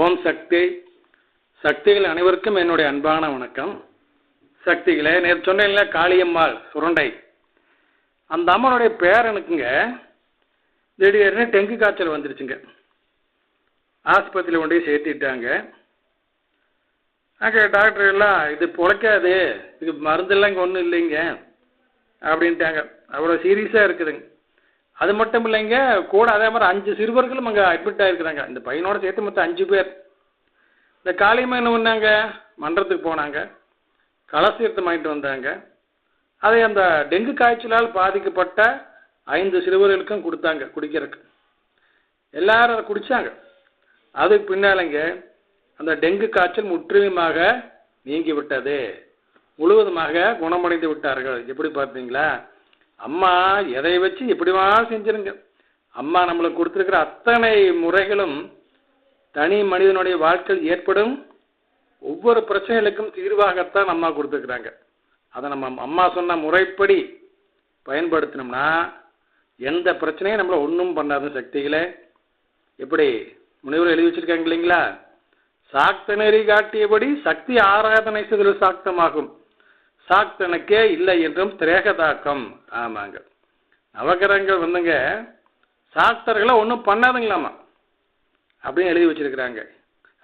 ஓம் சக்தி. சக்திகள் அனைவருக்கும் என்னுடைய அன்பான வணக்கம். சக்திகளே நேற்று சொன்னேன்ல காளியம்மாள் சுரண்டை. அந்த அம்மனுடைய பேரனுக்குங்க திடீர்னு டெங்கு காய்ச்சல் வந்துருச்சுங்க. ஆஸ்பத்திரியில் கொண்டு போய் சேர்த்திட்டாங்க. அங்கே டாக்டர் எல்லாம் இது பிழைக்காது. இது மருந்தெல்லாம் இங்கே ஒன்றும் இல்லைங்க. அப்படின்ட்டாங்க. அவ்வளோ சீரியஸாக இருக்குதுங்க. அது மட்டும் இல்லைங்க கூட அதே மாதிரி அஞ்சு சிறுவர்களும் அங்கே அட்மிட் ஆகிருக்கிறாங்க இந்த பையனோட சேர்த்து மொத்தம் அஞ்சு பேர். இந்த காளியம்மா என்ன பண்ணாங்க மன்றத்துக்கு போனாங்க. கலசீர்த்தம் வாங்கிட்டு வந்தாங்க. அதை அந்த டெங்கு காய்ச்சலால் பாதிக்கப்பட்ட ஐந்து சிறுவர்களுக்கும் கொடுத்தாங்க குடிக்கிறதுக்கு. எல்லாரும் அதை குடித்தாங்க அதுக்கு பின்னாலங்க அந்த டெங்கு காய்ச்சல் முற்றிலுமாக நீங்கி விட்டது முழுவதுமாக குணமடைந்து விட்டார்கள். எப்படி பார்த்தீங்களா அம்மா எதை வச்சு எப்படிவா செஞ்சிருங்க. அம்மா நம்மளுக்கு கொடுத்துருக்கிற அத்தனை முறைகளும் தனி மனிதனுடைய வாழ்க்கையில் ஏற்படும் ஒவ்வொரு பிரச்சனைகளுக்கும் தீர்வாகத்தான் அம்மா கொடுத்துருக்குறாங்க. அதை நம்ம அம்மா சொன்ன முறைப்படி பயன்படுத்தினோம்னா எந்த பிரச்சனையும் நம்மளை ஒன்றும் பண்ணாத சக்திகளை எப்படி முனிவர் எழுதி வச்சிருக்காங்க இல்லைங்களா? சாக்த நெறி காட்டியபடி சக்தி ஆராதனை செய்தல் சாக்தமாகும். சாக்தனுக்கே இல்லை என்றும் திரேகதாக்கம். ஆமாங்க. நவகிரகங்கள் வந்துங்க சாக்தர்களை ஒன்றும் பண்ணாதுங்களாமா? அப்படின்னு எழுதி வச்சிருக்கிறாங்க.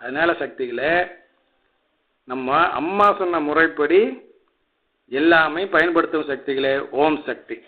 அதனால சக்திகளை நம்ம அம்மா சொன்ன முறைப்படி எல்லாமே பயன்படுத்தும் சக்திகளே ஓம் சக்தி.